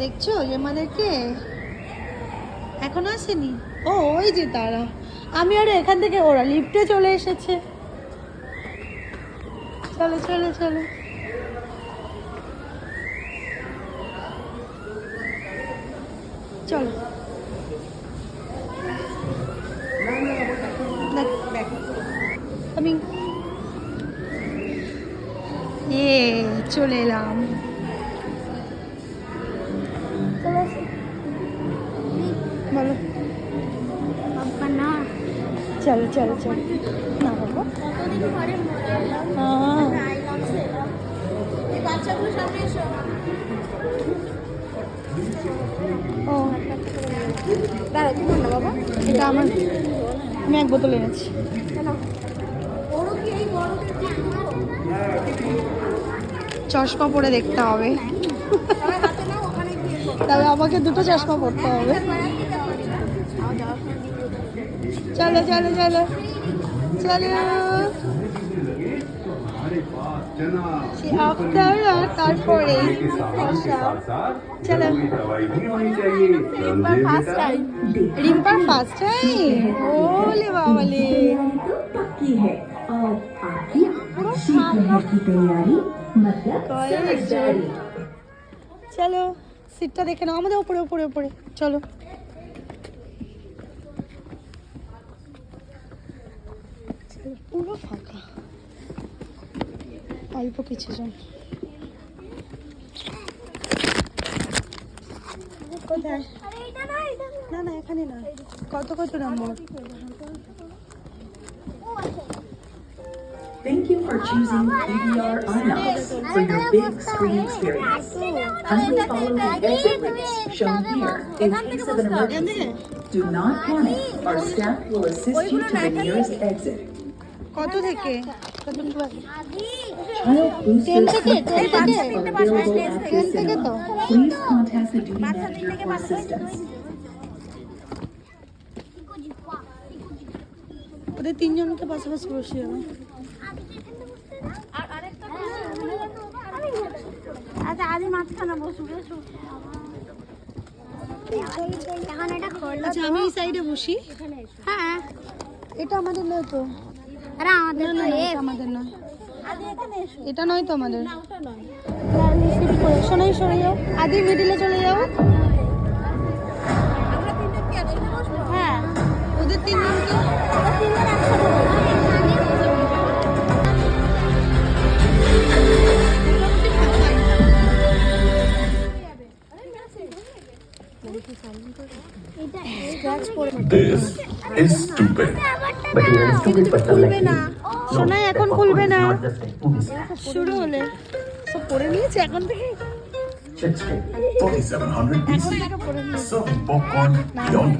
দেখছ? আমাদেরকে এখন আসেনি? ও, ওই যে তারা। আমি আর এখান থেকে ওরা লিফটে চলে এসেছে। চলো চলো চলো। চলো। আমি এ, চলে এলাম। বলো চলো চলো চলো। না বাবা। হ্যাঁ। ও। দাঁড়া কি না বাবা? এটা আমার আমি এক বোতল এনেছি। চশমা পরে দেখতে হবে। তবে আমাকে দুটো চশমা পড়তে হবে। চলো চলো চলো। চলো। তারপরে চলো। রিম্পার ফার্স্ট টাইম ওলে চলো। সিটটা দেখে নাও, আমাদের উপরে উপরে উপরে। চলো। পুরো ফাঁকা। অল্প কিছু জন কোথায়? না না, এখানে না। কত কত নম্বর? Thank you for choosing PVR IMAX for your big screen experience. Kindly follow the exit routes shown here in case of an emergency. Do not panic. Our staff will assist you to the nearest exit. কত থেকে কত class Child Ten boosters থেকে, ten seats থেকে। are available at Ten this থেকে তো। cinema. Please contact the duty manager for assistance. ওদের তিনজনকে পাশাপাশি বসিয়ে আচ্ছা আদি মাঝখানে বসু আচ্ছা আমি এই সাইডে বসি। হ্যাঁ। এটা আমাদের নয় তো। আরে আমাদের না, তো না, এটা আমাদের নয়। আদি এখানে এসো। এটা নয় তো আমাদের। শোনাই সরে যাও। আদি মিডিলে চলে যাও। শোনাই এখন খুলবে না. শুরু হলে সব পড়ে নিয়েছে এখন থেকে straight. 4700 BC. Serving popcorn beyond